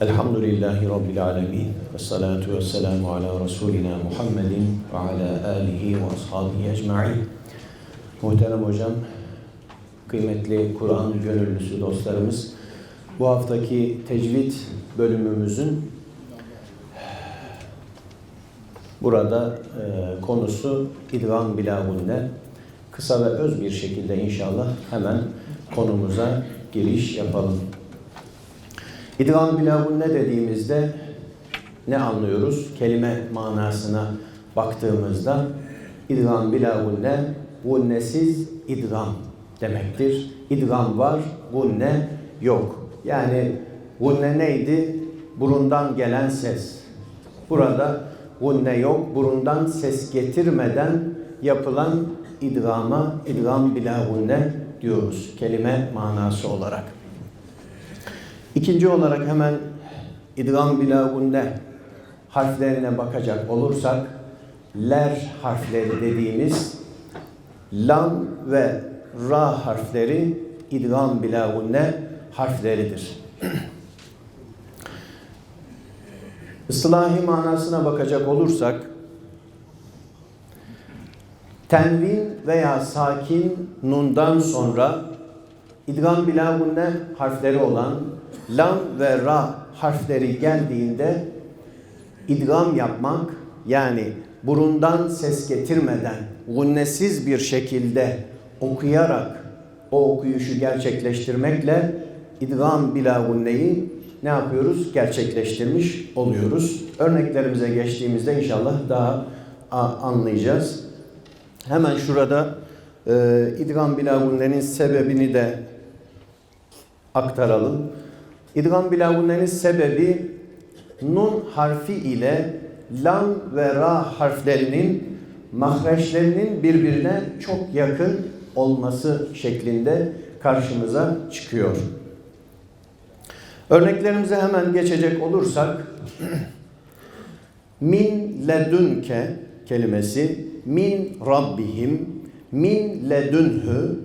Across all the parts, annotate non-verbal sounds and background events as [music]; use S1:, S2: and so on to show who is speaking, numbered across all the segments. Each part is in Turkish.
S1: Elhamdülillahi Rabbil alemin. Ve salatu ve selamu ala Resulina Muhammedin ve ala alihi ve ashabihi ecma'in. Muhterem hocam, kıymetli Kur'an gönüllüsü dostlarımız, bu haftaki tecvid bölümümüzün burada e, konusu idgam bilahunne. Kısa ve öz bir şekilde inşallah hemen konumuza giriş yapalım. İdgam bilahunne dediğimizde ne anlıyoruz? Kelime manasına baktığımızda idgam bilahunne gunnesiz idgam demektir. İdgam var, gunne yok. Yani gunne neydi? Burundan gelen ses. Burada gunne yok. Burundan ses getirmeden yapılan idgama idgam bila gunne diyoruz. Kelime manası olarak. İkinci olarak hemen idgam bila gunne harflerine bakacak olursak ler harfleri dediğimiz lam ve ra harfleri idgam bila gunne harfleridir. Islahi manasına bakacak olursak tenvin veya sakin nundan sonra idgam bila gunne harfleri olan lam ve ra harfleri geldiğinde idgam yapmak yani burundan ses getirmeden gunnesiz bir şekilde okuyarak o okuyuşu gerçekleştirmekle idgam bila gunneyi ne yapıyoruz? Gerçekleştirmiş oluyoruz. Örneklerimize geçtiğimizde inşallah daha anlayacağız. Hemen şurada e, idgam bila gunnenin sebebini de aktaralım. İdgam bila gunnenin sebebi nun harfi ile lam ve ra harflerinin mahreçlerinin birbirine çok yakın olması şeklinde karşımıza çıkıyor. Örneklerimize hemen geçecek olursak [clears throat] min ledünke kelimesi min rabbihim min ledünhü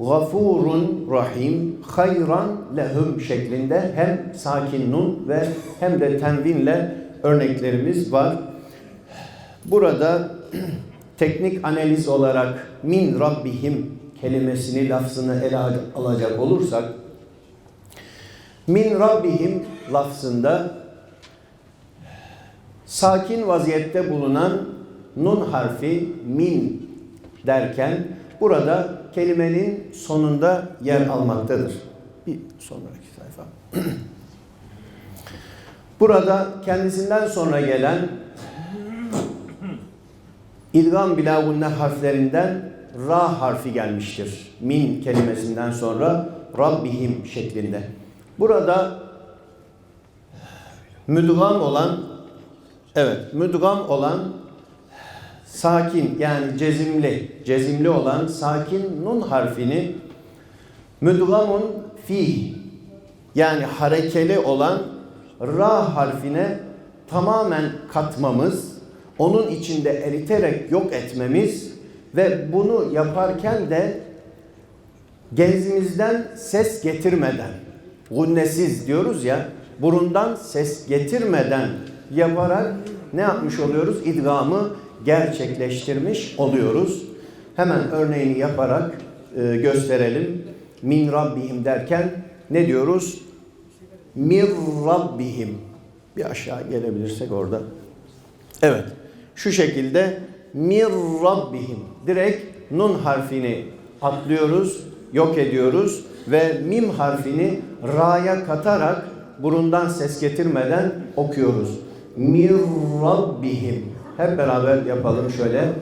S1: gafurun rahim hayran lehum şeklinde hem sakin nun ve hem de tenvinle örneklerimiz var. Burada [clears throat] teknik analiz olarak min rabbihim kelimesini lafzını ele alacak olursak min rabbihim lafzında sakin vaziyette bulunan nun harfi min derken burada kelimenin sonunda yer almaktadır. Bir sonraki sayfa. Burada kendisinden sonra gelen İdgam bilavunne harflerinden ra harfi gelmiştir. Min kelimesinden sonra Rabbihim şeklinde. Burada müdgam olan evet müdgam olan sakin yani cezimli cezimli olan sakin nun harfini müdgamun fi yani harekeli olan ra harfine tamamen katmamız onun içinde eriterek yok etmemiz ve bunu yaparken de genzimizden ses getirmeden, gunnesiz diyoruz ya, burundan ses getirmeden yaparak ne yapmış oluyoruz? İdgamı gerçekleştirmiş oluyoruz. Hemen örneğini yaparak e, gösterelim. Min Rabbihim derken ne diyoruz? Mir Rabbihim. Bir aşağı gelebilirsek orada. Evet. Şu şekilde mir rabbihim direkt nun harfini atlıyoruz, yok ediyoruz ve mim harfini ra'ya katarak burundan ses getirmeden okuyoruz. Mir rabbihim. Hep beraber yapalım şöyle.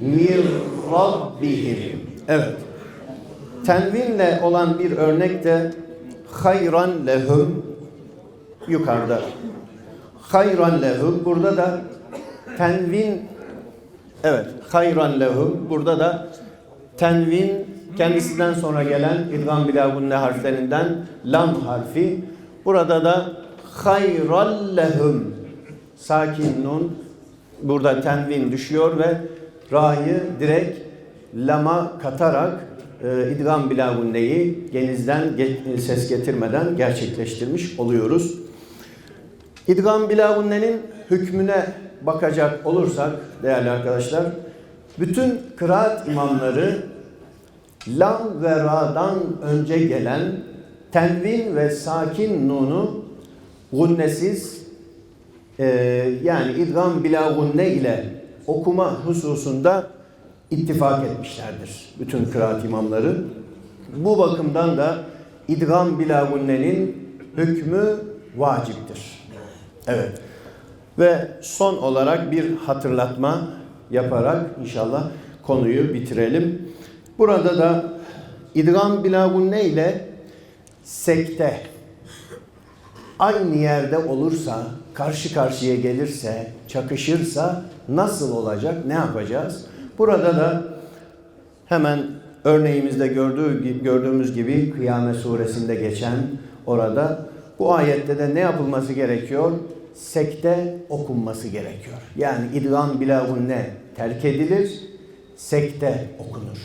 S1: Mir rabbihim. Evet. Tenvinle olan bir örnek de hayran lehum yukarıda. Hayran lehum burada da tenvin evet hayran lehum burada da tenvin kendisinden sonra gelen idgam bilagunne harflerinden lam harfi burada da hayran lehum sakin nun burada tenvin düşüyor ve ra'yı direkt lama katarak e, idgam bilagunneyi genizden ge- ses getirmeden gerçekleştirmiş oluyoruz. İdgam bilagunnenin hükmüne bakacak olursak değerli arkadaşlar, bütün kıraat imamları lam ve ra'dan önce gelen tenvin ve sakin nunu gunnesiz e, yani idgam bila gunne ile okuma hususunda ittifak etmişlerdir. Bütün kıraat imamları. Bu bakımdan da idgam bila gunnenin hükmü vaciptir. Evet. Ve son olarak bir hatırlatma yaparak inşallah konuyu bitirelim. Burada da idgam bila gunne ile sekte aynı yerde olursa, karşı karşıya gelirse, çakışırsa nasıl olacak, ne yapacağız? Burada da hemen örneğimizde gördüğü, gibi- gördüğümüz gibi Kıyamet suresinde geçen orada bu ayette de ne yapılması gerekiyor? Sekte okunması gerekiyor. Yani idgam bilavunne terk edilir, sekte okunur.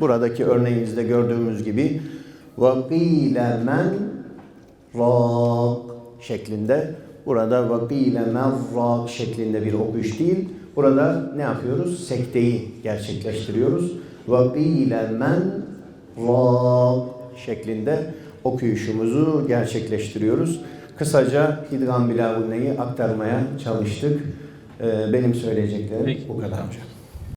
S1: Buradaki örneğimizde gördüğümüz gibi وَقِيلَ مَنْ rak şeklinde. Burada vakile merrak şeklinde bir okuyuş değil. Burada ne yapıyoruz? Sekteyi gerçekleştiriyoruz. Vakile men rak şeklinde okuyuşumuzu gerçekleştiriyoruz. Kısaca idgam bilavunneyi aktarmaya çalıştık. Ee, Benim söyleyeceklerim
S2: Peki.
S1: bu kadar hocam.